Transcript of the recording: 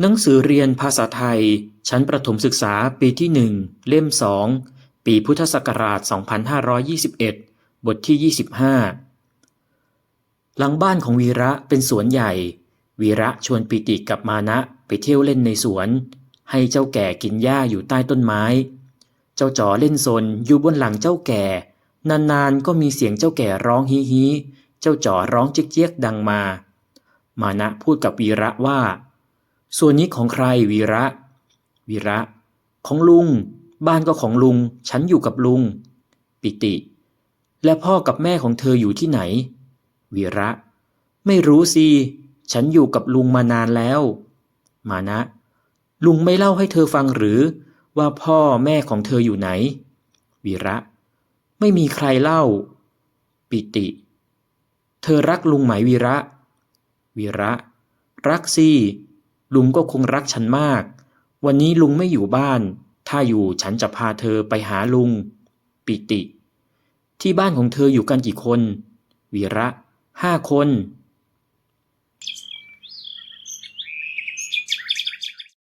หนังสือเรียนภาษาไทย ชั้นประถมศึกษาปีที่หนึ่งเล่มสองปีพุทธศักราช 2521 บทที่ 25 หลังบ้านของวีระเป็นสวนใหญ่ วีระชวนปิติกับมานะไปเที่ยวเล่นในสวน ให้เจ้าแก่กินหญ้าอยู่ใต้ต้นไม้ เจ้าจ๋อเล่นซนอยู่บนหลังเจ้าแก่ นานๆก็มีเสียงเจ้าแก่ร้องฮีฮี เจ้าจ๋อร้องเจี๊ยกๆดังมา มานะพูดกับวีระว่า ส่วนนี้ของใครวีระ วีระ ของลุง บ้านก็ของลุง ฉันอยู่กับลุง ปิติ และพ่อกับแม่ของเธออยู่ที่ไหน วีระ ไม่รู้สิฉันอยู่กับลุงมานานแล้ว มานะ ลุงไม่เล่าให้เธอฟังหรือ ว่าพ่อแม่ของเธออยู่ไหน วีระ ไม่มีใครเล่า ปิติ เธอรักลุงไหมวีระ วีระ รักสิ ลุงก็คงรักฉันมาก วันนี้ลุงไม่อยู่บ้าน ถ้าอยู่ฉันจะพาเธอไปหาลุง ปิติ ที่บ้านของเธออยู่กันกี่คน วีระห้าคน